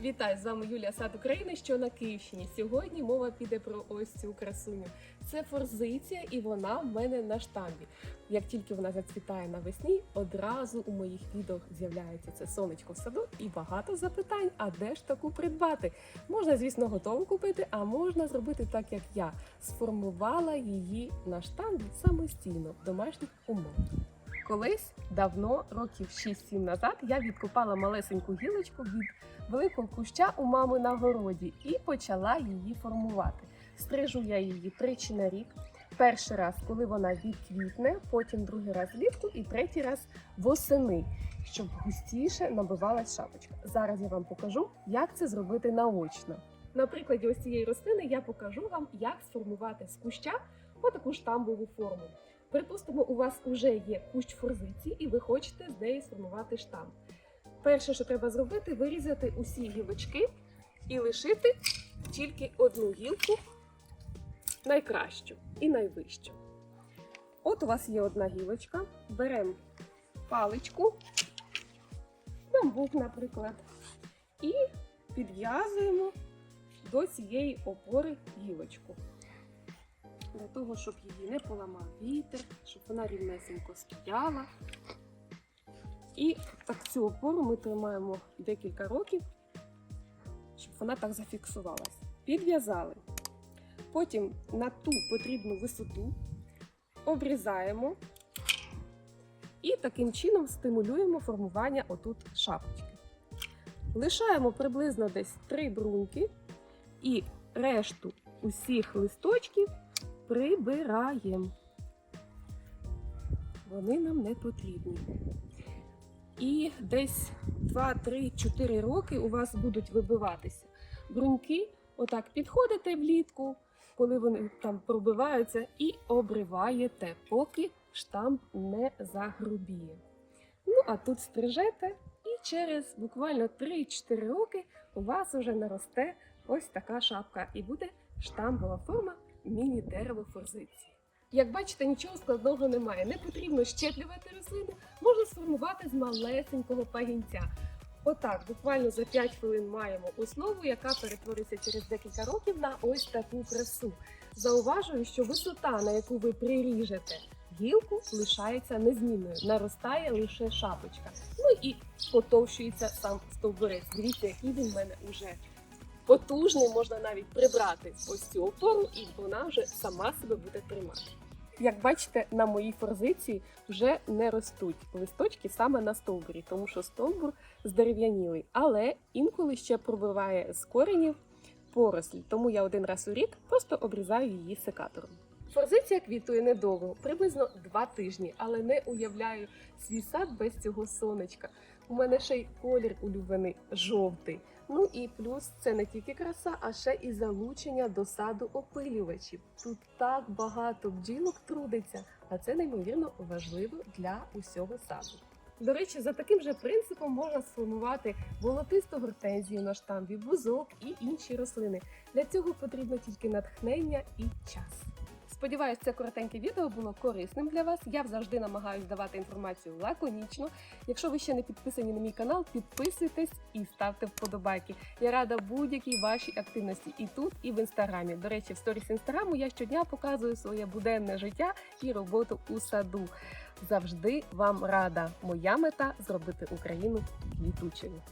Вітаю з вами Юлія Сад України, що на Київщині. Сьогодні мова піде про ось цю красуню. Це форзиція, і вона в мене на штамбі. Як тільки вона зацвітає навесні, одразу у моїх відео з'являється це сонечко в саду і багато запитань. А де ж таку придбати? Можна, звісно, готову купити, а можна зробити так, як я сформувала її на штамбі самостійно в домашніх умовах. Колись давно, років 6-7 назад, я відкопала малесеньку гілочку від великого куща у мами на городі і почала її формувати. Стрижу я її тричі на рік. Перший раз, коли вона відквітне, потім другий раз влітку і третій раз восени, щоб густіше набивалась шапочка. Зараз я вам покажу, як це зробити наочно. На прикладі ось цієї рослини я покажу вам, як сформувати з куща отаку штамбову форму. Припустимо, у вас вже є кущ форзиці, і ви хочете з неї сформувати штамп. Перше, що треба зробити, вирізати усі гілочки і лишити тільки одну гілку, найкращу і найвищу. От у вас є одна гілочка. Беремо паличку, бамбук, наприклад, і підв'язуємо до цієї опори гілочку. Для того, щоб її не поламав вітер, щоб вона рівнесенько стояла. І так цю опору ми тримаємо декілька років, щоб вона так зафіксувалась. Підв'язали. Потім на ту потрібну висоту обрізаємо і таким чином стимулюємо формування отут шапочки. Лишаємо приблизно десь три бруньки і решту усіх листочків прибираємо. Вони нам не потрібні. І десь 2-3-4 роки у вас будуть вибиватися бруньки. Отак підходите влітку, коли вони там пробиваються, і обриваєте, поки штамп не загрубіє. Ну, а тут стрижете, і через буквально 3-4 роки у вас вже наросте ось така шапка, і буде штампова форма міні-дерево форзиції. Як бачите, нічого складного немає. Не потрібно щеплювати рослину, можна сформувати з малесенького пагінця. Отак, буквально за 5 хвилин маємо основу, яка перетвориться через декілька років на ось таку красу. Зауважую, що висота, на яку ви приріжете гілку, лишається незмінною. Наростає лише шапочка. Ну і потовщується сам стовбурець. Дивіться, який він в мене уже потужний, можна навіть прибрати ось цю опору, і вона вже сама себе буде тримати. Як бачите, на моїй форзиції вже не ростуть листочки саме на стовбурі, тому що стовбур здерев'янілий, але інколи ще пробиває з коренів порослі. Тому я один раз у рік просто обрізаю її секатором. Форзиція квітує недовго, приблизно два тижні, але не уявляю свій сад без цього сонечка. У мене ще й колір улюблений жовтий. Ну і плюс це не тільки краса, а ще і залучення до саду опилювачів. Тут так багато бджілок трудиться, а це неймовірно важливо для усього саду. До речі, за таким же принципом можна сформувати волотисту гортензію на штамбі, бузок і інші рослини. Для цього потрібно тільки натхнення і час. Сподіваюсь, це коротеньке відео було корисним для вас. Я завжди намагаюся давати інформацію лаконічно. Якщо ви ще не підписані на мій канал, підписуйтесь і ставте вподобайки. Я рада будь-якій вашій активності і тут, і в інстаграмі. До речі, в сторіс інстаграму я щодня показую своє буденне життя і роботу у саду. Завжди вам рада. Моя мета зробити Україну квітучою.